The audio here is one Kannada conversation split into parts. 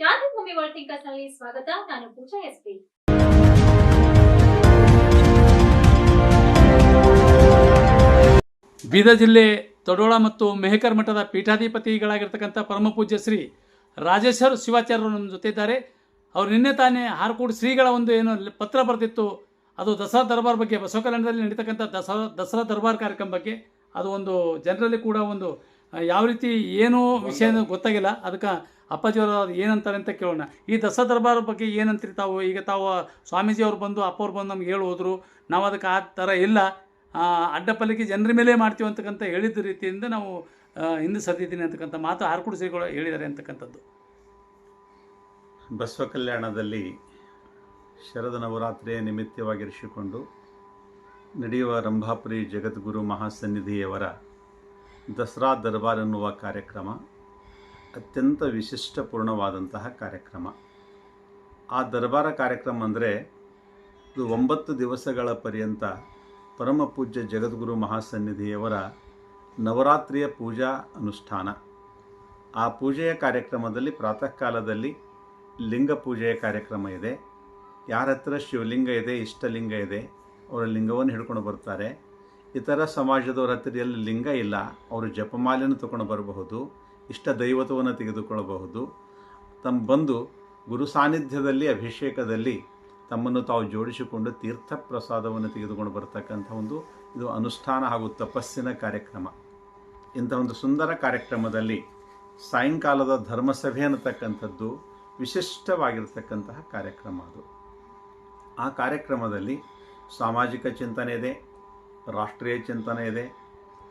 ಕ್ರಾಂತಿಭೂಮಿ ವರ್ಲ್ಡ್ನಲ್ಲಿ ಸ್ವಾಗತ. ನಾನು ಪೂಜಾ ಎಸ್ ಪಿ. ಬೀದರ್ ಜಿಲ್ಲೆ ತೊಡೋಳ ಮತ್ತು ಮೆಹಕರ್ ಮಠದ ಪೀಠಾಧಿಪತಿಗಳಾಗಿರ್ತಕ್ಕಂಥ ಪರಮಪೂಜ್ಯ ಶ್ರೀ ರಾಜೇಶ್ವರ ಶಿವಾಚಾರ್ಯರು ನಮ್ಮ ಜೊತೆ ಇದ್ದಾರೆ ಅವರು ನಿನ್ನೆ ತಾನೇ ಹಾರಕೂಡು ಶ್ರೀಗಳ ಒಂದು ಏನು ಪತ್ರ ಬರೆದಿತ್ತು. ಅದು ದಸರಾ ದರ್ಬಾರ್ ಬಗ್ಗೆ ಬಸವಕಲ್ಯಾಣದಲ್ಲಿ ನಡೀತಕ್ಕಂಥ ದಸರಾ ದಸರಾ ದರ್ಬಾರ್ ಕಾರ್ಯಕ್ರಮ ಬಗ್ಗೆ. ಅದು ಒಂದು ಜನರಲ್ಲಿ ಕೂಡ ಒಂದು ಯಾವ ರೀತಿ, ಏನು ವಿಷಯ ಗೊತ್ತಾಗಿಲ್ಲ. ಅದಕ್ಕೆ ಅಪ್ಪಾಜಿಯವರು ಏನಂತಾರೆ ಅಂತ ಕೇಳೋಣ. ಈ ದಸರಾ ದರ್ಬಾರ್ ಬಗ್ಗೆ ಏನಂತೀರಿ ತಾವು? ಈಗ ತಾವು ಸ್ವಾಮೀಜಿಯವರು ಬಂದು ಅಪ್ಪವ್ರು ಬಂದು ನಮ್ಗೆ ಹೇಳಿ ಹೋದ್ರು ನಾವು ಅದಕ್ಕೆ ಆ ಥರ ಇಲ್ಲ. ಅಡ್ಡಪಲ್ಲಿಗೆ ಜನರ ಮೇಲೆ ಮಾಡ್ತೀವಿ ಅಂತಕ್ಕಂಥ ಹೇಳಿದ ರೀತಿಯಿಂದ ನಾವು ಹಿಂದೆ ಸರಿದಿದ್ದೀನಿ ಅಂತಕ್ಕಂಥ ಮಾತು ಹಾರ್ಕುಡು ಶ್ರೀಗಳು ಹೇಳಿದ್ದಾರೆ ಅಂತಕ್ಕಂಥದ್ದು. ಬಸವ ಕಲ್ಯಾಣದಲ್ಲಿ ಶರದ ನವರಾತ್ರಿಯ ನಿಮಿತ್ತವಾಗಿರಿಸಿಕೊಂಡು ನಡೆಯುವ ರಂಭಾಪುರಿ ಜಗದ್ಗುರು ಮಹಾಸನ್ನಿಧಿಯವರ ದಸರಾ ದರ್ಬಾರ್ ಎನ್ನುವ ಕಾರ್ಯಕ್ರಮ ಅತ್ಯಂತ ವಿಶಿಷ್ಟಪೂರ್ಣವಾದಂತಹ ಕಾರ್ಯಕ್ರಮ. ಆ ದರ್ಬಾರ ಕಾರ್ಯಕ್ರಮ ಅಂದರೆ ಇದು ಒಂಬತ್ತು ದಿವಸಗಳ ಪರ್ಯಂತ ಪರಮ ಪೂಜ್ಯ ಜಗದ್ಗುರು ಮಹಾಸನ್ನಿಧಿಯವರ ನವರಾತ್ರಿಯ ಪೂಜಾ ಅನುಷ್ಠಾನ. ಆ ಪೂಜೆಯ ಕಾರ್ಯಕ್ರಮದಲ್ಲಿ ಪ್ರಾತಃ ಕಾಲದಲ್ಲಿ ಲಿಂಗ ಪೂಜೆಯ ಕಾರ್ಯಕ್ರಮ ಇದೆ. ಯಾರ ಹತ್ರ ಶಿವಲಿಂಗ ಇದೆ, ಇಷ್ಟಲಿಂಗ ಇದೆ, ಅವರ ಲಿಂಗವನ್ನು ಹಿಡ್ಕೊಂಡು ಬರ್ತಾರೆ. ಇತರ ಸಮಾಜದವರ ಹತ್ರ ಎಲ್ಲಿ ಲಿಂಗ ಇಲ್ಲ, ಅವರು ಜಪಮಾಲೆಯನ್ನು ತಗೊಂಡು ಬರಬಹುದು. ಇಷ್ಟ ದೈವತವನ್ನು ತೆಗೆದುಕೊಳ್ಳಬಹುದು. ತಮ್ಮ ಬಂದು ಗುರು ಸಾನ್ನಿಧ್ಯದಲ್ಲಿ, ಅಭಿಷೇಕದಲ್ಲಿ ತಮ್ಮನ್ನು ತಾವು ಜೋಡಿಸಿಕೊಂಡು ತೀರ್ಥ ಪ್ರಸಾದವನ್ನು ತೆಗೆದುಕೊಂಡು ಬರತಕ್ಕಂಥ ಒಂದು, ಇದು ಅನುಷ್ಠಾನ ಹಾಗೂ ತಪಸ್ಸಿನ ಕಾರ್ಯಕ್ರಮ. ಇಂಥ ಒಂದು ಸುಂದರ ಕಾರ್ಯಕ್ರಮದಲ್ಲಿ ಸಾಯಂಕಾಲದ ಧರ್ಮಸಭೆ ಅನ್ನತಕ್ಕಂಥದ್ದು ವಿಶಿಷ್ಟವಾಗಿರ್ತಕ್ಕಂತಹ ಕಾರ್ಯಕ್ರಮ ಅದು. ಆ ಕಾರ್ಯಕ್ರಮದಲ್ಲಿ ಸಾಮಾಜಿಕ ಚಿಂತನೆ ಇದೆ, ರಾಷ್ಟ್ರೀಯ ಚಿಂತನೆ ಇದೆ,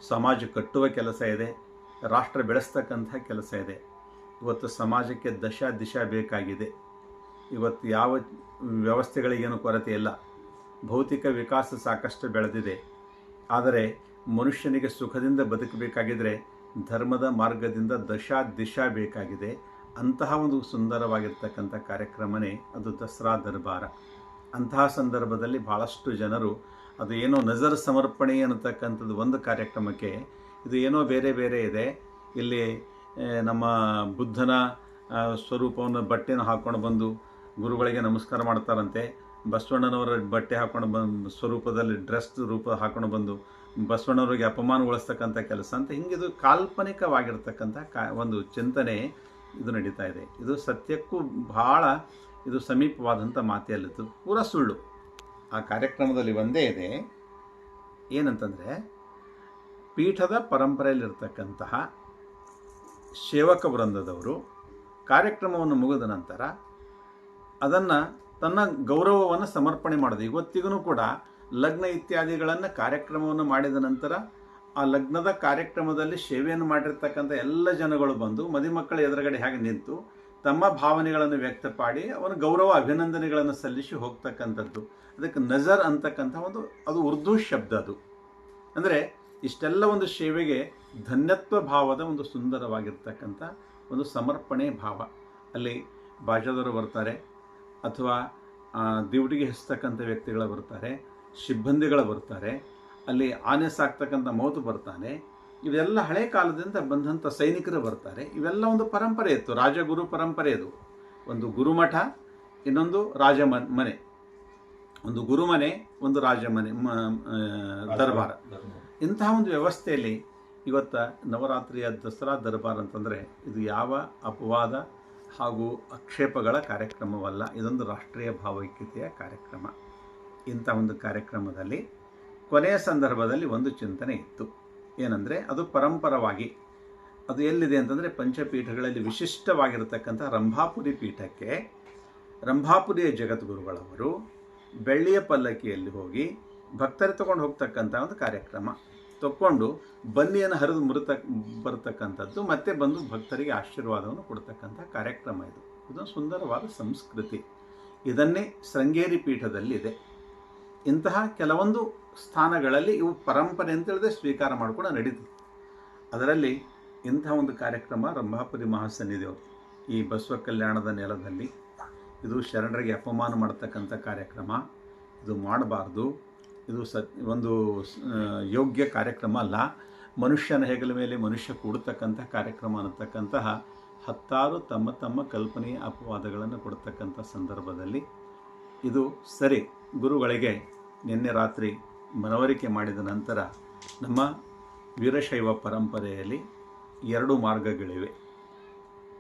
ಸಮಾಜ ಕಟ್ಟುವ ಕೆಲಸ ಇದೆ ರಾಷ್ಟ್ರ ಬೆಳೆಸ್ತಕ್ಕಂಥ ಕೆಲಸ ಇದೆ. ಇವತ್ತು ಸಮಾಜಕ್ಕೆ ದಶ ದಿಶಾ ಬೇಕಾಗಿದೆ. ಇವತ್ತು ಯಾವ ವ್ಯವಸ್ಥೆಗಳಿಗೇನು ಕೊರತೆ ಇಲ್ಲ. ಭೌತಿಕ ವಿಕಾಸ ಸಾಕಷ್ಟು ಬೆಳೆದಿದೆ. ಆದರೆ ಮನುಷ್ಯನಿಗೆ ಸುಖದಿಂದ ಬದುಕಬೇಕಾಗಿದ್ದರೆ ಧರ್ಮದ ಮಾರ್ಗದಿಂದ ದಶಾ ದಿಶಾ ಬೇಕಾಗಿದೆ. ಅಂತಹ ಒಂದು ಸುಂದರವಾಗಿರ್ತಕ್ಕಂಥ ಕಾರ್ಯಕ್ರಮನೇ ಅದು ದಸರಾ ದರ್ಬಾರ. ಅಂತಹ ಸಂದರ್ಭದಲ್ಲಿ ಭಾಳಷ್ಟು ಜನರು ಅದು ಏನೋ ನಜರ್ ಸಮರ್ಪಣೆ ಅನ್ನತಕ್ಕಂಥದ್ದು ಒಂದು ಕಾರ್ಯಕ್ರಮಕ್ಕೆ ಇದು ಏನೋ ಬೇರೆ ಬೇರೆ ಇದೆ. ಇಲ್ಲಿ ನಮ್ಮ ಬುದ್ಧನ ಸ್ವರೂಪವನ್ನು ಬಟ್ಟೆನ ಹಾಕ್ಕೊಂಡು ಬಂದು ಗುರುಗಳಿಗೆ ನಮಸ್ಕಾರ ಮಾಡ್ತಾರಂತೆ. ಬಸವಣ್ಣನವರ ಬಟ್ಟೆ ಹಾಕೊಂಡು ಬಂದು, ಸ್ವರೂಪದಲ್ಲಿ ಡ್ರೆಸ್ ರೂಪ ಹಾಕೊಂಡು ಬಂದು ಬಸವಣ್ಣವ್ರಿಗೆ ಅಪಮಾನಗೊಳಿಸ್ತಕ್ಕಂಥ ಕೆಲಸ ಅಂತ ಹಿಂಗಿದು ಕಾಲ್ಪನಿಕವಾಗಿರ್ತಕ್ಕಂಥ ಕಾ, ಒಂದು ಚಿಂತನೆ ಇದು ನಡೀತಾ ಇದೆ. ಇದು ಸತ್ಯಕ್ಕೂ ಬಹಳ ಇದು ಸಮೀಪವಾದಂಥ ಮಾತೆಯಲ್ಲಿತ್ತು ಪೂರ ಸುಳ್ಳು. ಆ ಕಾರ್ಯಕ್ರಮದಲ್ಲಿ ಒಂದೇ ಇದೆ. ಏನಂತಂದರೆ ಪೀಠದ ಪರಂಪರೆಯಲ್ಲಿರ್ತಕ್ಕಂತಹ ಸೇವಕ ವೃಂದದವರು ಕಾರ್ಯಕ್ರಮವನ್ನು ಮುಗಿದ ನಂತರ ಅದನ್ನು ತನ್ನ ಗೌರವವನ್ನು ಸಮರ್ಪಣೆ ಮಾಡೋದು. ಇವತ್ತಿಗೂ ಕೂಡ ಲಗ್ನ ಇತ್ಯಾದಿಗಳನ್ನು ಕಾರ್ಯಕ್ರಮವನ್ನು ಮಾಡಿದ ನಂತರ ಆ ಲಗ್ನದ ಕಾರ್ಯಕ್ರಮದಲ್ಲಿ ಸೇವೆಯನ್ನು ಮಾಡಿರ್ತಕ್ಕಂಥ ಎಲ್ಲ ಜನಗಳು ಬಂದು ಮದುಮಕ್ಕಳ ಎದುರುಗಡೆ ಹೇಗೆ ನಿಂತು ತಮ್ಮ ಭಾವನೆಗಳನ್ನು ವ್ಯಕ್ತಪಾಡಿ ಅವನ ಗೌರವ ಅಭಿನಂದನೆಗಳನ್ನು ಸಲ್ಲಿಸಿ ಹೋಗ್ತಕ್ಕಂಥದ್ದು. ಅದಕ್ಕೆ ನಜರ್ ಅಂತಕ್ಕಂಥ ಒಂದು, ಅದು ಉರ್ದು ಶಬ್ದ ಅದು. ಅಂದರೆ ಇಷ್ಟೆಲ್ಲ ಒಂದು ಸೇವೆಗೆ ಧನ್ಯತ್ವ ಭಾವದ ಒಂದು ಸುಂದರವಾಗಿರ್ತಕ್ಕಂಥ ಒಂದು ಸಮರ್ಪಣೆ ಭಾವ. ಅಲ್ಲಿ ಭಾಷಾದವರು ಬರ್ತಾರೆ, ಅಥವಾ ದಿವಟಿಗೆ ಹೆಸ್ತಕ್ಕಂಥ ವ್ಯಕ್ತಿಗಳು ಬರ್ತಾರೆ, ಸಿಬ್ಬಂದಿಗಳು ಬರ್ತಾರೆ, ಅಲ್ಲಿ ಆನೆ ಸಾಕ್ತಕ್ಕಂಥ ಮೌತು ಬರ್ತಾನೆ, ಇವೆಲ್ಲ ಹಳೆ ಕಾಲದಿಂದ ಬಂದಂಥ ಸೈನಿಕರು ಬರ್ತಾರೆ. ಇವೆಲ್ಲ ಒಂದು ಪರಂಪರೆ ಇತ್ತು, ರಾಜಗುರು ಪರಂಪರೆ ಇದು ಒಂದು ಗುರುಮಠ, ಇನ್ನೊಂದು ರಾಜ ಮನ್- ಒಂದು ಗುರುಮನೆ, ಒಂದು ರಾಜಮನೆ ದರ್ಬಾರ. ಇಂತಹ ಒಂದು ವ್ಯವಸ್ಥೆಯಲ್ಲಿ ಇವತ್ತ ನವರಾತ್ರಿಯ ದಸರಾ ದರ್ಬಾರ್ ಅಂತಂದರೆ ಇದು ಯಾವ ಅಪವಾದ ಹಾಗೂ ಆಕ್ಷೇಪಗಳ ಕಾರ್ಯಕ್ರಮವಲ್ಲ, ಇದೊಂದು ರಾಷ್ಟ್ರೀಯ ಭಾವೈಕ್ಯತೆಯ ಕಾರ್ಯಕ್ರಮ. ಇಂಥ ಒಂದು ಕಾರ್ಯಕ್ರಮದಲ್ಲಿ ಕೊನೆಯ ಸಂದರ್ಭದಲ್ಲಿ ಒಂದು ಚಿಂತನೆ ಇತ್ತು. ಏನಂದರೆ, ಅದು ಪರಂಪರವಾಗಿ, ಅದು ಎಲ್ಲಿದೆ ಅಂತಂದರೆ ಪಂಚಪೀಠಗಳಲ್ಲಿ ವಿಶಿಷ್ಟವಾಗಿರತಕ್ಕಂಥ ರಂಭಾಪುರಿ ಪೀಠಕ್ಕೆ ರಂಭಾಪುರಿಯ ಜಗದ್ಗುರುಗಳವರು ಬೆಳ್ಳಿಯ ಪಲ್ಲಕ್ಕಿಯಲ್ಲಿ ಹೋಗಿ ಭಕ್ತರು ತಗೊಂಡು ಹೋಗ್ತಕ್ಕಂಥ ಒಂದು ಕಾರ್ಯಕ್ರಮ. ತಕ್ಕೊಂಡು ಬನ್ನಿಯನ್ನು ಹರಿದು ಮುರಿತ ಬರತಕ್ಕಂಥದ್ದು, ಮತ್ತೆ ಬಂದು ಭಕ್ತರಿಗೆ ಆಶೀರ್ವಾದವನ್ನು ಕೊಡ್ತಕ್ಕಂಥ ಕಾರ್ಯಕ್ರಮ ಇದು. ಇದು ಸುಂದರವಾದ ಸಂಸ್ಕೃತಿ. ಇದನ್ನೇ ಶೃಂಗೇರಿ ಪೀಠದಲ್ಲಿ ಇದೆ. ಇಂತಹ ಕೆಲವೊಂದು ಸ್ಥಾನಗಳಲ್ಲಿ ಇವು ಪರಂಪರೆ ಅಂತೇಳಿದ್ರೆ ಸ್ವೀಕಾರ ಮಾಡ್ಕೊಂಡು ನಡೀತದೆ. ಅದರಲ್ಲಿ ಇಂತಹ ಒಂದು ಕಾರ್ಯಕ್ರಮ ರಂಭಾಪುರಿ ಮಹಾಸನ್ನಿಧಿಯವರು ಈ ಬಸವ ಕಲ್ಯಾಣದ ನೆಲದಲ್ಲಿ. ಇದು ಶರಣರಿಗೆ ಅಪಮಾನ ಮಾಡ್ತಕ್ಕಂಥ ಕಾರ್ಯಕ್ರಮ. ಇದು ಮಾಡಬಾರ್ದು. ಇದು ಸತ್, ಒಂದು ಯೋಗ್ಯ ಕಾರ್ಯಕ್ರಮ ಅಲ್ಲ. ಮನುಷ್ಯನ ಹೆಗಲ ಮೇಲೆ ಮನುಷ್ಯ ಕೂಡತಕ್ಕಂಥ ಕಾರ್ಯಕ್ರಮ ಅನ್ನತಕ್ಕಂತಹ ಹತ್ತಾರು ತಮ್ಮ ತಮ್ಮ ಕಲ್ಪನೆಯ ಅಪವಾದಗಳನ್ನು ಕೊಡ್ತಕ್ಕಂಥ ಸಂದರ್ಭದಲ್ಲಿ ಇದು ಸರಿ. ಗುರುಗಳಿಗೆ ನಿನ್ನೆ ರಾತ್ರಿ ಮನವರಿಕೆ ಮಾಡಿದ ನಂತರ ನಮ್ಮ ವೀರಶೈವ ಪರಂಪರೆಯಲ್ಲಿ ಎರಡು ಮಾರ್ಗಗಳಿವೆ.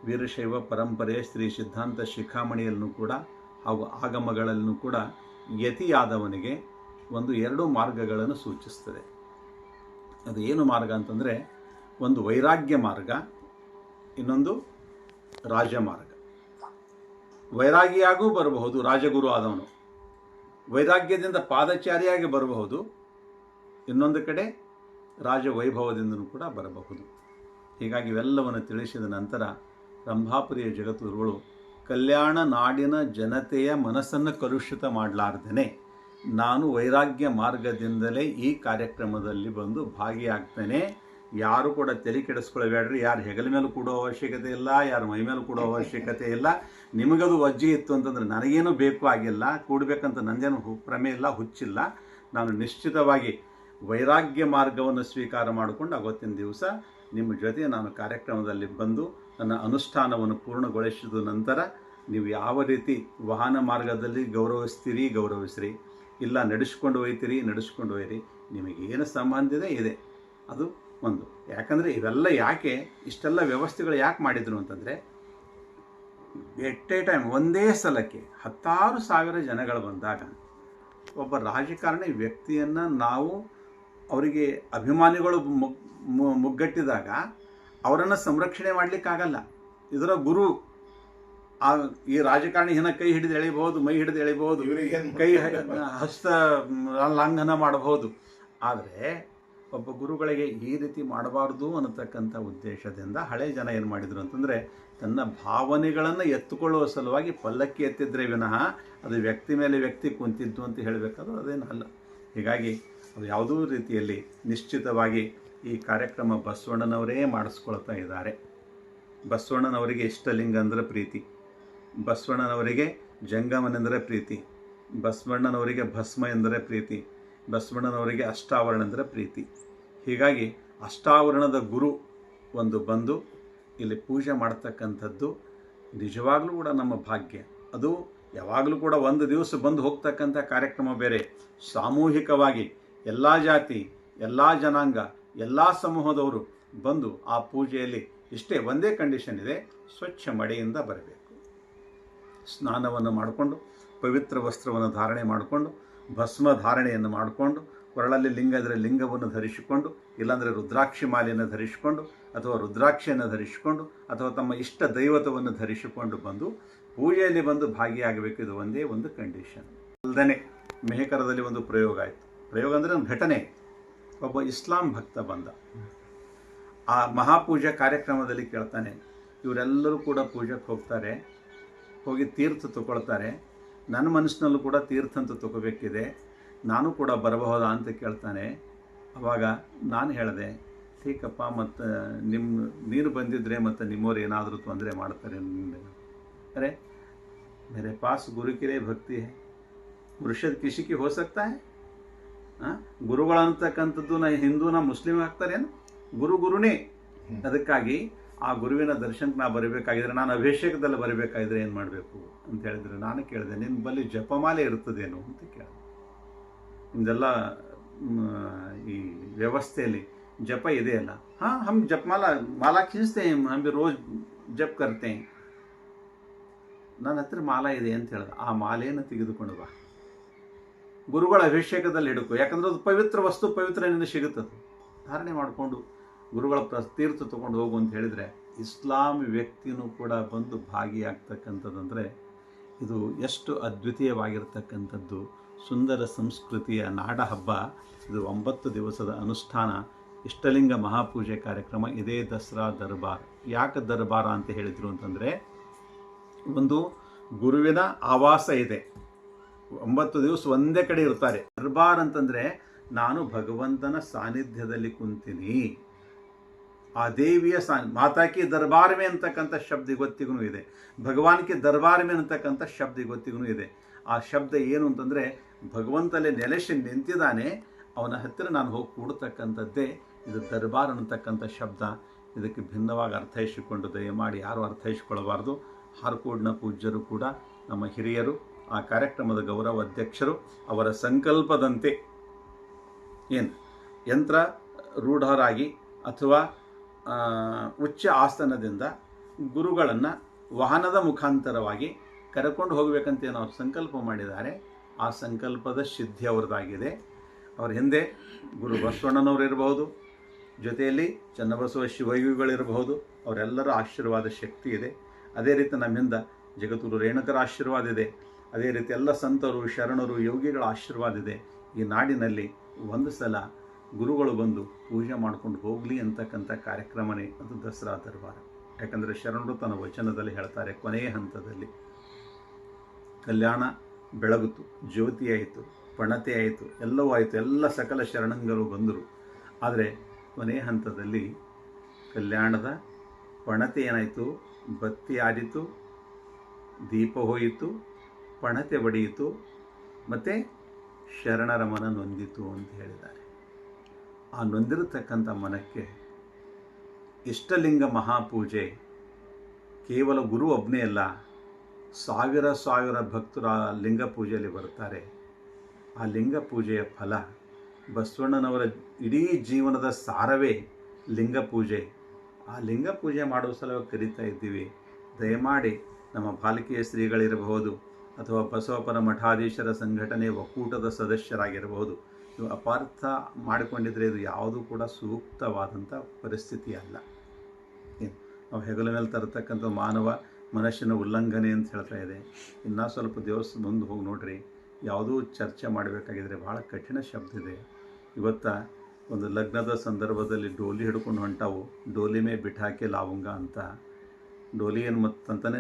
ವೀರಶೈವ ಪರಂಪರೆಯ ಶ್ರೀ ಸಿದ್ಧಾಂತ ಶಿಖಾಮಣಿಯಲ್ಲೂ ಕೂಡ ಹಾಗೂ ಆಗಮಗಳಲ್ಲೂ ಕೂಡ ಯತಿಯಾದವನಿಗೆ ಒಂದು ಎರಡು ಮಾರ್ಗಗಳನ್ನು ಸೂಚಿಸ್ತದೆ. ಅದು ಏನು ಮಾರ್ಗ ಅಂತಂದರೆ, ಒಂದು ವೈರಾಗ್ಯ ಮಾರ್ಗ, ಇನ್ನೊಂದು ರಾಜಮಾರ್ಗ. ವೈರಾಗಿಯಾಗೂ ಬರಬಹುದು, ರಾಜಗುರು ಆದವನು. ವೈರಾಗ್ಯದಿಂದ ಪಾದಚಾರಿಯಾಗಿ ಬರಬಹುದು, ಇನ್ನೊಂದು ಕಡೆ ರಾಜವೈಭವದಿಂದಲೂ ಕೂಡ ಬರಬಹುದು. ಹೀಗಾಗಿ ಇವೆಲ್ಲವನ್ನು ತಿಳಿಸಿದ ನಂತರ ರಂಭಾಪುರಿಯ ಜಗದ್ಗುರುಗಳು, ಕಲ್ಯಾಣ ನಾಡಿನ ಜನತೆಯ ಮನಸ್ಸನ್ನು ಕಲುಷಿತ ಮಾಡಲಾರ್ದೇನೆ. ನಾನು ವೈರಾಗ್ಯ ಮಾರ್ಗದಿಂದಲೇ ಈ ಕಾರ್ಯಕ್ರಮದಲ್ಲಿ ಬಂದು ಭಾಗಿಯಾಗ್ತೇನೆ. ಯಾರು ಕೂಡ ತಲೆ ಕೆಡಿಸ್ಕೊಳ್ಬೇಡ್ರಿ, ಯಾರು ಹೆಗಲ ಮೇಲೆ ಕೂಡೋ ಅವಶ್ಯಕತೆ ಇಲ್ಲ, ಯಾರು ಮೈ ಮೇಲೆ ಕೂಡೋ ಅವಶ್ಯಕತೆ ಇಲ್ಲ. ನಿಮಗದು ವಜ್ಜಿ ಇತ್ತು ಅಂತಂದ್ರೆ ನನಗೇನು ಬೇಕು ಆಗಿಲ್ಲ, ಕೂಡಬೇಕಂತ ನಂದೇನು ಹು- ಇಲ್ಲ, ಹುಚ್ಚಿಲ್ಲ. ನಾನು ನಿಶ್ಚಿತವಾಗಿ ವೈರಾಗ್ಯ ಮಾರ್ಗವನ್ನು ಸ್ವೀಕಾರ ಮಾಡಿಕೊಂಡು ಅವತ್ತಿನ ದಿವಸ ನಿಮ್ಮ ಜೊತೆ ನಾನು ಕಾರ್ಯಕ್ರಮದಲ್ಲಿ ಬಂದು ನನ್ನ ಅನುಷ್ಠಾನವನ್ನು ಪೂರ್ಣಗೊಳಿಸಿದ ನಂತರ ನೀವು ಯಾವ ರೀತಿ ವಾಹನ ಮಾರ್ಗದಲ್ಲಿ ಗೌರವಿಸ್ತೀರಿ, ಗೌರವಿಸ್ರಿ. ಇಲ್ಲ, ನಡೆಸ್ಕೊಂಡು ಹೋಯ್ತೀರಿ, ನಡೆಸ್ಕೊಂಡು ಹೋಯ್ರಿ. ನಿಮಗೇನು ಸಂಬಂಧ ಇದೆ? ಇದೆ. ಅದು ಒಂದು. ಯಾಕಂದರೆ ಇವೆಲ್ಲ ಯಾಕೆ ಇಷ್ಟೆಲ್ಲ ವ್ಯವಸ್ಥೆಗಳು ಯಾಕೆ ಮಾಡಿದ್ರು ಅಂತಂದರೆ ಎಟ್ ಎ ಟೈಮ್ ಒಂದೇ ಸಲಕ್ಕೆ ಹತ್ತಾರು ಸಾವಿರ ಜನಗಳು ಬಂದಾಗ ಒಬ್ಬ ರಾಜಕಾರಣಿ ವ್ಯಕ್ತಿಯನ್ನು ನಾವು ಅವರಿಗೆ ಅಭಿಮಾನಿಗಳು ಮುಗ್ಗಟ್ಟಿದಾಗ ಅವರನ್ನು ಸಂರಕ್ಷಣೆ ಮಾಡಲಿಕ್ಕಾಗಲ್ಲ. ಇದರ ಗುರು ಆ ಈ ರಾಜಕಾರಣಿ ಏನ ಕೈ ಹಿಡಿದು ಎಳಿಬಹುದು ಮೈ ಹಿಡಿದು ಎಳಿಬಹುದು ಕೈ ಹಸ್ತ ಲಂಘನ ಮಾಡಬಹುದು. ಆದರೆ ಒಬ್ಬ ಗುರುಗಳಿಗೆ ಈ ರೀತಿ ಮಾಡಬಾರ್ದು ಅನ್ನತಕ್ಕಂಥ ಉದ್ದೇಶದಿಂದ ಹಳೆ ಜನ ಏನು ಮಾಡಿದರು ಅಂತಂದರೆ ತನ್ನ ಭಾವನೆಗಳನ್ನು ಎತ್ತುಕೊಳ್ಳುವ ಸಲುವಾಗಿ ಪಲ್ಲಕ್ಕಿ ಎತ್ತಿದ್ರೆ ವಿನಃ ಅದು ವ್ಯಕ್ತಿ ಮೇಲೆ ವ್ಯಕ್ತಿ ಕುಂತಿದ್ದು ಅಂತ ಹೇಳಬೇಕಾದ್ರೂ ಅದೇನು ಅಲ್ಲ. ಹೀಗಾಗಿ ಅದು ಯಾವುದೋ ರೀತಿಯಲ್ಲಿ ನಿಶ್ಚಿತವಾಗಿ ಈ ಕಾರ್ಯಕ್ರಮ ಬಸವಣ್ಣನವರೇ ಮಾಡಿಸ್ಕೊಳ್ತಾ ಇದ್ದಾರೆ. ಬಸವಣ್ಣನವರಿಗೆ ಇಷ್ಟಲಿಂಗ ಅಂದರೆ ಪ್ರೀತಿ. ಬಸವಣ್ಣನವರಿಗೆ ಜಂಗಮನೆಂದರೆ ಪ್ರೀತಿ, ಬಸವಣ್ಣನವರಿಗೆ ಭಸ್ಮ ಎಂದರೆ ಪ್ರೀತಿ, ಬಸವಣ್ಣನವರಿಗೆ ಅಷ್ಟಾವರಣ ಎಂದರೆ ಪ್ರೀತಿ. ಹೀಗಾಗಿ ಅಷ್ಟಾವರಣದ ಗುರು ಒಂದು ಬಂದು ಇಲ್ಲಿ ಪೂಜೆ ಮಾಡ್ತಕ್ಕಂಥದ್ದು ನಿಜವಾಗಲೂ ಕೂಡ ನಮ್ಮ ಭಾಗ್ಯ. ಅದು ಯಾವಾಗಲೂ ಕೂಡ ಒಂದು ದಿವಸ ಬಂದು ಹೋಗ್ತಕ್ಕಂಥ ಕಾರ್ಯಕ್ರಮ ಬೇರೆ. ಸಾಮೂಹಿಕವಾಗಿ ಎಲ್ಲ ಜಾತಿ, ಎಲ್ಲ ಜನಾಂಗ, ಎಲ್ಲ ಸಮೂಹದವರು ಬಂದು ಆ ಪೂಜೆಯಲ್ಲಿ ಇಷ್ಟೇ ಒಂದೇ ಕಂಡೀಷನ್ ಇದೆ, ಸ್ವಚ್ಛ ಮಡೆಯಿಂದ ಬರಬೇಕು. ಸ್ನಾನವನ್ನು ಮಾಡಿಕೊಂಡು, ಪವಿತ್ರ ವಸ್ತ್ರವನ್ನು ಧಾರಣೆ ಮಾಡಿಕೊಂಡು, ಭಸ್ಮ ಧಾರಣೆಯನ್ನು ಮಾಡಿಕೊಂಡು, ಕೊರಳಲ್ಲಿ ಲಿಂಗ ಇದ್ದರೆ ಲಿಂಗವನ್ನು ಧರಿಸಿಕೊಂಡು, ಇಲ್ಲಾಂದರೆ ರುದ್ರಾಕ್ಷಿ ಮಾಲೆಯನ್ನು ಧರಿಸಿಕೊಂಡು, ಅಥವಾ ರುದ್ರಾಕ್ಷಿಯನ್ನು ಧರಿಸಿಕೊಂಡು, ಅಥವಾ ತಮ್ಮ ಇಷ್ಟ ದೈವತವನ್ನು ಧರಿಸಿಕೊಂಡು ಬಂದು, ಪೂಜೆಯಲ್ಲಿ ಬಂದು ಭಾಗಿಯಾಗಬೇಕು. ಇದು ಒಂದೇ ಒಂದು ಕಂಡೀಷನ್ ಅಲ್ಲದೆ ಮೆಹಕರದಲ್ಲಿ ಒಂದು ಪ್ರಯೋಗ ಆಯಿತು. ಪ್ರಯೋಗ ಅಂದರೆ ಒಂದು ಘಟನೆ. ಒಬ್ಬ ಇಸ್ಲಾಂ ಭಕ್ತ ಬಂದ. ಆ ಮಹಾಪೂಜಾ ಕಾರ್ಯಕ್ರಮದಲ್ಲಿ ಕೇಳ್ತಾನೆ, ಇವರೆಲ್ಲರೂ ಕೂಡ ಪೂಜೆಗೆ ಹೋಗ್ತಾರೆ. ಹೋಗಿ ತೀರ್ಥ ತಗೊಳ್ತಾರೆ ನನ್ನ ಮನಸ್ಸಿನಲ್ಲೂ ಕೂಡ ತೀರ್ಥ ಅಂತ ತಗೋಬೇಕಿದೆ ನಾನು ಕೂಡ ಬರಬಹುದಾ ಅಂತ ಕೇಳ್ತಾನೆ ಅವಾಗ ನಾನು ಹೇಳಿದೆ ಟೀಕಪ್ಪ ಮತ್ತು ನಿಮ್ಮ ನೀನು ಬಂದಿದ್ರೆ ಮತ್ತು ನಿಮ್ಮವ್ರು ಏನಾದರೂ ತೊಂದರೆ ಮಾಡ್ತಾರೆ ನಿಮ್ಗೆ ಅರೆ मेरे पास गुरु के लिए भक्ति है मुर्शद किसी की हो सकता है ಆ? ಗುರುಗಳಂತಕ್ಕಂಥದ್ದು ನಾ ಹಿಂದೂ ನಾ ಮುಸ್ಲಿಂ ಆಗ್ತಾರೇನು ಗುರು ಗುರುನೇ ಅದಕ್ಕಾಗಿ ಆ ಗುರುವಿನ ದರ್ಶನಕ್ಕೆ ನಾ ಬರಬೇಕಾಗಿದ್ರೆ, ನಾನು ಅಭಿಷೇಕದಲ್ಲಿ ಬರಬೇಕಾಗಿದ್ರೆ ಏನು ಮಾಡಬೇಕು ಅಂತ ಹೇಳಿದ್ರೆ ನಾನು ಕೇಳಿದೆ ನಿನ್ನ ಬಳಿ ಜಪಮಾಲೆ ಇರ್ತದೇನು ಅಂತ ಕೇಳಿದೆ. ನಿಮ್ದೆಲ್ಲ ಈ ವ್ಯವಸ್ಥೆಯಲ್ಲಿ ಜಪ ಇದೆಯಲ್ಲ? ಹಾಂ, ಹಮ್ ಜಪಮಾಲ, ಮಾಲಾ ಖೀಂಚ್ತೆ ಹಂಬಿ ರೋಜ್ ಜಪ್ ಕರ್ತೆ. ನನ್ನ ಹತ್ರ ಮಾಲೆ ಇದೆ ಅಂತ ಹೇಳಿದೆ, ಆ ಮಾಲೆಯನ್ನು ತೆಗೆದುಕೊಂಡು ಬಾ. ಗುರುಗಳ ಅಭಿಷೇಕದಲ್ಲಿ ಹಿಡುಕು, ಯಾಕಂದ್ರೆ ಅದು ಪವಿತ್ರ ವಸ್ತು, ಪವಿತ್ರ ನಿನ್ನ ಸಿಗುತ್ತದೆ. ಧಾರಣೆ ಮಾಡಿಕೊಂಡು ಗುರುಗಳ ಪ್ರ, ತೀರ್ಥ ತಗೊಂಡು ಹೋಗು ಅಂತ ಹೇಳಿದರೆ ಇಸ್ಲಾಂ ವ್ಯಕ್ತಿನೂ ಕೂಡ ಬಂದು ಭಾಗಿಯಾಗ್ತಕ್ಕಂಥದ್ದಂದರೆ ಇದು ಎಷ್ಟು ಅದ್ವಿತೀಯವಾಗಿರ್ತಕ್ಕಂಥದ್ದು. ಸುಂದರ ಸಂಸ್ಕೃತಿಯ ನಾಡ ಹಬ್ಬ ಇದು ಒಂಬತ್ತು ದಿವಸದ ಅನುಷ್ಠಾನ, ಇಷ್ಟಲಿಂಗ ಮಹಾಪೂಜೆ ಕಾರ್ಯಕ್ರಮ, ಇದೇ ದಸರಾ ದರ್ಬಾರ್. ಯಾಕೆ ದರ್ಬಾರ ಅಂತ ಹೇಳಿದರು ಅಂತಂದರೆ ಒಂದು ಗುರುವಿನ ಆವಾಸ ಇದೆ. ಒಂಬತ್ತು ದಿವಸ ಒಂದೇ ಕಡೆ ಇರ್ತಾರೆ. ದರ್ಬಾರ್ ಅಂತಂದರೆ ನಾನು ಭಗವಂತನ ಸಾನ್ನಿಧ್ಯದಲ್ಲಿ ಕುಂತೀನಿ. ಆ ದೇವಿಯ ಸ್ಥಾನ ಮಾತಾಕಿ ದರ್ಬಾರ್ ಮೇ ಅಂತಕ್ಕಂಥ ಶಬ್ದ ಗೊತ್ತಿಗೂ ಇದೆ. ಭಗವಾನ್ಗೆ ದರ್ಬಾರ್ ಮೇ ಅಂತಕ್ಕಂಥ ಶಬ್ದ ಗೊತ್ತಿಗೂ ಇದೆ. ಆ ಶಬ್ದ ಏನು ಅಂತಂದರೆ ಭಗವಂತಲ್ಲೇ ನೆಲೆಸಿ ನಿಂತಿದ್ದಾನೆ, ಅವನ ಹತ್ತಿರ ನಾನು ಹೋಗಿ ಕೂಡತಕ್ಕಂಥದ್ದೇ ಇದು ದರ್ಬಾರ್ ಅನ್ನತಕ್ಕಂಥ ಶಬ್ದ. ಇದಕ್ಕೆ ಭಿನ್ನವಾಗಿ ಅರ್ಥೈಸಿಕೊಂಡು ದಯಮಾಡಿ ಯಾರು ಅರ್ಥೈಸಿಕೊಳ್ಳಬಾರ್ದು ಹಾರ್ಕೋಡ್ನ ಪೂಜ್ಯರು ಕೂಡ ನಮ್ಮ ಹಿರಿಯರು, ಆ ಕಾರ್ಯಕ್ರಮದ ಗೌರವ ಅಧ್ಯಕ್ಷರು, ಅವರ ಸಂಕಲ್ಪದಂತೆ ಏನು? ಯಂತ್ರ ರೂಢರಾಗಿ ಅಥವಾ ಉಚ್ಚ ಆಸನದಿಂದ ಗುರುಗಳನ್ನು ವಾಹನದ ಮುಖಾಂತರವಾಗಿ ಕರ್ಕೊಂಡು ಹೋಗಬೇಕಂತ ಅವ್ರು ಸಂಕಲ್ಪ ಮಾಡಿದ್ದಾರೆ, ಆ ಸಂಕಲ್ಪದ ಸಿದ್ಧಿ ಅವ್ರದ್ದಾಗಿದೆ. ಅವ್ರ ಹಿಂದೆ ಗುರು ಬಸವಣ್ಣನವರು ಇರಬಹುದು ಜೊತೆಯಲ್ಲಿ ಚನ್ನಬಸವ ಶಿವಯುಗಳಿರಬಹುದು ಅವರೆಲ್ಲರ ಆಶೀರ್ವಾದ ಶಕ್ತಿ ಇದೆ. ಅದೇ ರೀತಿ ನಮ್ಮಿಂದ ಜಗದ್ಗುರು ರೇಣುಕರ ಆಶೀರ್ವಾದ ಇದೆ. ಅದೇ ರೀತಿ ಎಲ್ಲ ಸಂತರು, ಶರಣರು, ಯೋಗಿಗಳ ಆಶೀರ್ವಾದ ಇದೆ. ಈ ನಾಡಿನಲ್ಲಿ ಒಂದು ಸಲ ಗುರುಗಳು ಬಂದು ಪೂಜೆ ಮಾಡ್ಕೊಂಡು ಹೋಗಲಿ ಅಂತಕ್ಕಂಥ ಕಾರ್ಯಕ್ರಮನೇ ಅದು ದಸರಾ ದರ್ಬಾರ. ಯಾಕಂದರೆ ಶರಣರು ತನ್ನ ವಚನದಲ್ಲಿ ಹೇಳ್ತಾರೆ ಕೊನೆಯ ಹಂತದಲ್ಲಿ, ಕಲ್ಯಾಣ ಬೆಳಗುತ್ತು, ಜ್ಯೋತಿ ಆಯಿತು, ಪಣತೆ ಆಯಿತು, ಎಲ್ಲವೂ ಆಯಿತು, ಎಲ್ಲ ಸಕಲ ಶರಣಂಗರು ಬಂದರು. ಆದರೆ ಕೊನೆಯ ಹಂತದಲ್ಲಿ ಕಲ್ಯಾಣದ ಪಣತೆ ಏನಾಯಿತು? ಬತ್ತಿ ಆರಿತು, ದೀಪ ಹೋಯಿತು, ಪಣತೆ ಬಡಿಯಿತು, ಮತ್ತು ಶರಣರ ಮನ ನೊಂದಿತು ಅಂತ ಹೇಳಿದ್ದಾರೆ. ಆ ನೊಂದಿರತಕ್ಕಂಥ ಮನಕ್ಕೆ ಇಷ್ಟಲಿಂಗ ಮಹಾಪೂಜೆ ಕೇವಲ ಗುರು ಒಬ್ಬನೇ ಅಲ್ಲ, ಸಾವಿರ ಸಾವಿರ ಭಕ್ತರು ಆ ಲಿಂಗ ಪೂಜೆಯಲ್ಲಿ ಬರ್ತಾರೆ. ಆ ಲಿಂಗ ಪೂಜೆಯ ಫಲ ಬಸವಣ್ಣನವರ ಇಡೀ ಜೀವನದ ಸಾರವೇ ಲಿಂಗ ಪೂಜೆ. ಆ ಲಿಂಗ ಪೂಜೆ ಮಾಡುವ ಸಲುವಾಗಿ ಕರಿತಾ ಇದ್ದೀವಿ. ದಯಮಾಡಿ ನಮ್ಮ ಬಾಲಕಿಯ ಶ್ರೀಗಳಿರಬಹುದು ಅಥವಾ ಬಸವಪರ ಮಠಾಧೀಶರ ಸಂಘಟನೆ ಒಕ್ಕೂಟದ ಸದಸ್ಯರಾಗಿರಬಹುದು. ನೀವು ಅಪಾರ್ಥ ಮಾಡಿಕೊಂಡಿದ್ರೆ ಇದು ಯಾವುದೂ ಕೂಡ ಸೂಕ್ತವಾದಂಥ ಪರಿಸ್ಥಿತಿ ಅಲ್ಲ. ನಾವು ಹೆಗಲ ಮೇಲೆ ತರತಕ್ಕಂಥ ಮಾನವ ಮನಸ್ಸಿನ ಉಲ್ಲಂಘನೆ ಅಂತ ಹೇಳ್ತಾ ಇದೆ. ಇನ್ನೂ ಸ್ವಲ್ಪ ದಿವಸ ಮುಂದೆ ಹೋಗಿ ನೋಡ್ರಿ, ಯಾವುದೂ ಚರ್ಚೆ ಮಾಡಬೇಕಾಗಿದ್ರೆ ಭಾಳ ಕಠಿಣ ಶಬ್ದ ಇದೆ. ಇವತ್ತ ಒಂದು ಲಗ್ನದ ಸಂದರ್ಭದಲ್ಲಿ ಡೋಲಿ ಹಿಡ್ಕೊಂಡು ಹೊಂಟಾವು. ಡೋಲಿ ಮೇ ಬಿಟ್ಟಾಕೆ ಲಾವಂಗ ಅಂತ. ಡೋಲಿ ಏನು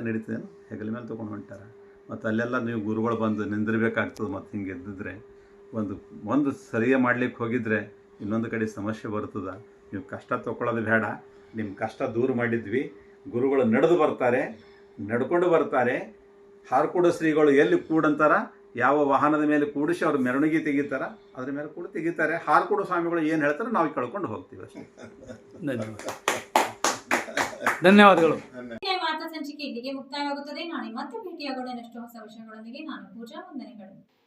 ನಡೀತದೆ ಹೆಗಲ ಮೇಲೆ ತೊಗೊಂಡು ಹೊಂಟಾರ. ಮತ್ತು ಅಲ್ಲೆಲ್ಲ ನೀವು ಗುರುಗಳು ಬಂದು ನಿಂದಿರ್ಬೇಕಾಗ್ತದೆ ಮತ್ತು ಹಿಂಗೆ ಎದ್ದಿದ್ರೆ. ಒಂದು ಒಂದು ಸರಿಯ ಮಾಡ್ಲಿಕ್ಕೆ ಹೋಗಿದ್ರೆ ಇನ್ನೊಂದು ಕಡೆ ಸಮಸ್ಯೆ ಬರ್ತದೆ. ನೀವು ಕಷ್ಟ ತಗೊಳ್ಳೋದು ಬೇಡ. ನಿಮ್ಮ ಕಷ್ಟ ದೂರ ಮಾಡಿದ್ವಿ. ಗುರುಗಳು ನಡೆದು ಬರ್ತಾರೆ ನಡ್ಕೊಂಡು ಬರ್ತಾರೆ. ಹಾರ್ಕೂಡ ಶ್ರೀಗಳು ಎಲ್ಲಿ ಕೂಡಂತಾರ? ಯಾವ ವಾಹನದ ಮೇಲೆ ಕೂಡಿಸಿ ಅವ್ರ ಮೆರವಣಿಗೆ ತೆಗಿತಾರ? ಅದ್ರ ಮೇಲೆ ಕೂಡ ತೆಗಿತಾರೆ. ಹಾರ್ಕೂಡ ಸ್ವಾಮಿಗಳು ಏನು ಹೇಳ್ತಾರೆ ನಾವು ಕಳ್ಕೊಂಡು ಹೋಗ್ತೀವಿ ಅಷ್ಟೇ. ಧನ್ಯವಾದ ಧನ್ಯವಾದಗಳು. ಮಾತಾ ವಾರ್ತಾ ಸಂಚಿಕೆ ಇಲ್ಲಿಗೆ ಮುಕ್ತಾಯವಾಗುತ್ತದೆ. ನಾಳೆ ಮತ್ತೆ ಭೇಟಿಯಾಗೋಣ. ಹೊಸ ವಿಷಯಗಳೊಂದಿಗೆ ನಾನು ಪೂಜಾ ವಂದನೆಗಳು.